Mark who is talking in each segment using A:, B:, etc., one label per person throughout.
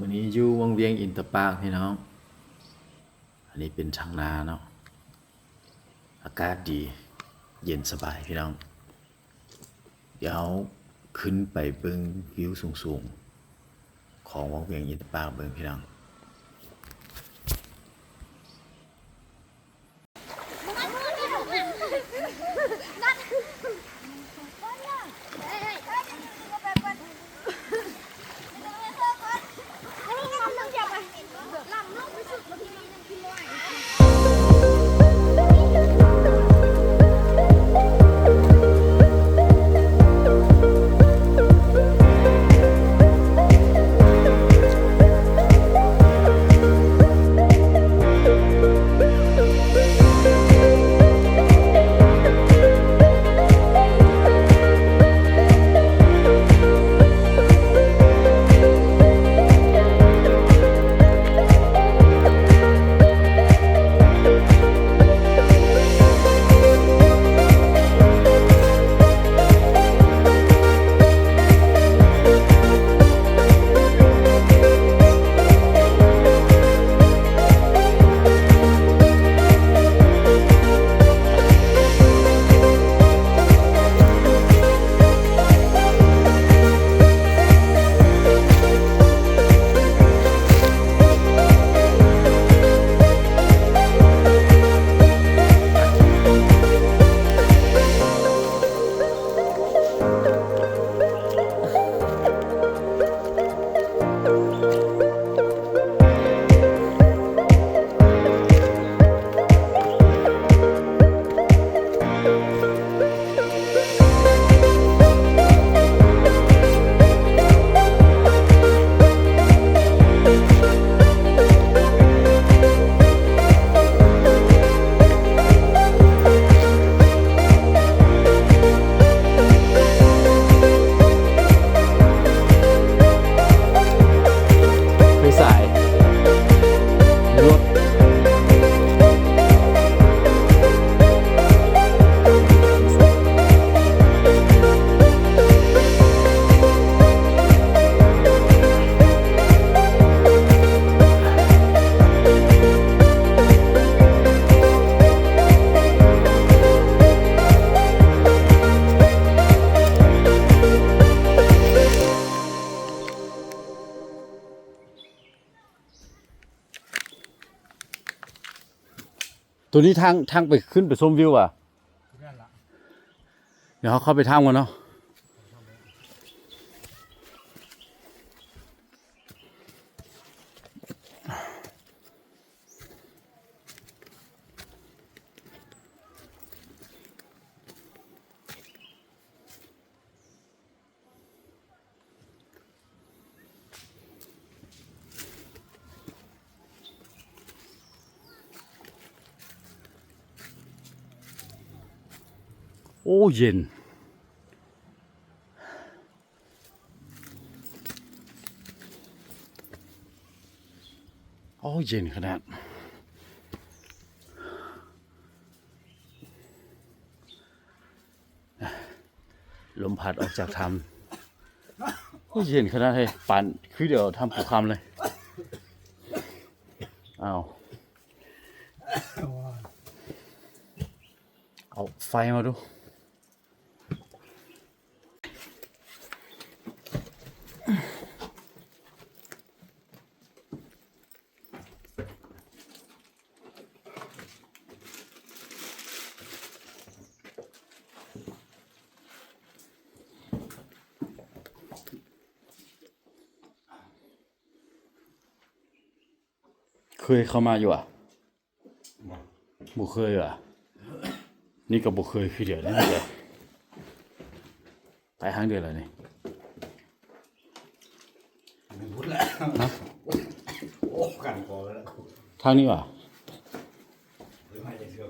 A: วันนี้อยู่วังเวียงอินเตอร์ปาร์คพี่น้อง อันนี้เป็นช่างนาเนาะ อากาศดี เย็นสบายพี่น้อง เดี๋ยวขึ้นไปเบิ้งวิวสูงๆ ของวังเวียงอินเตอร์ปาร์คเบิ้งพี่น้อง ตัวนี้ทางทางไปขึ้นไปชมวิวอะ เดี๋ยวเขาเข้าไปทำกันเนาะ โอ้เย็น โอ้เย็นขนาดลมพัดออกจากถ้ำโอ้เย็นขนาดเลยปั่นคือเดี๋ยวทำผูกคำเลย เอา เอาไฟมาดู เคยเข้ามาอยู่อะบุเคยอะนี่ก็บุเคยคือเดี๋ยวนี่เดี๋ยวไปห้างเดือนแล้วนี่
B: ไม่พูดแล้วโอ้กันพอแล้ว
A: ทางนี้ว่ะ
B: หรือไม่จะเชื่อ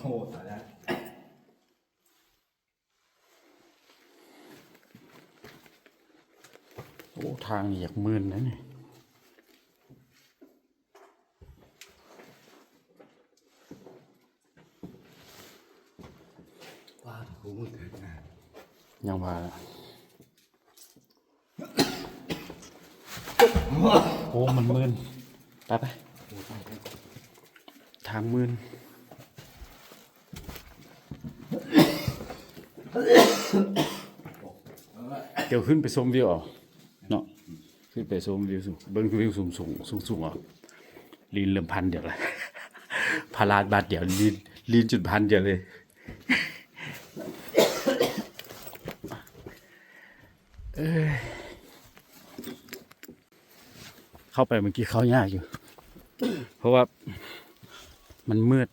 B: โอ้ตายแล้ว
A: โอ้ ทางนี่อยากมื่นนะนี่
B: กูมึงเกิดนะ
A: ยังว่าโอ้มันมืนไปไปทางมืนเดี๋ยวขึ้นไปชมวิวเอะเนาะ ขึ้นไปชมวิวสูงเบิ้งวิวสูงสูงสูงสูงอะลีนเริ่มพันเดี๋ยวละพาราดบาทเดี๋ยวลีนลีนจุดพันเดี๋ยวเลยเข้าไปเมื่อกี้เข้ายากอยู่ เพราะว่ามันมืด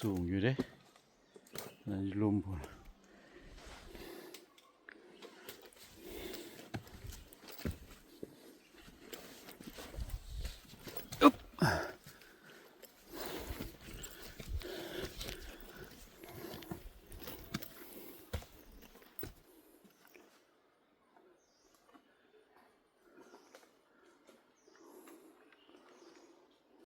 A: สูงอยู่เด้ลมพอ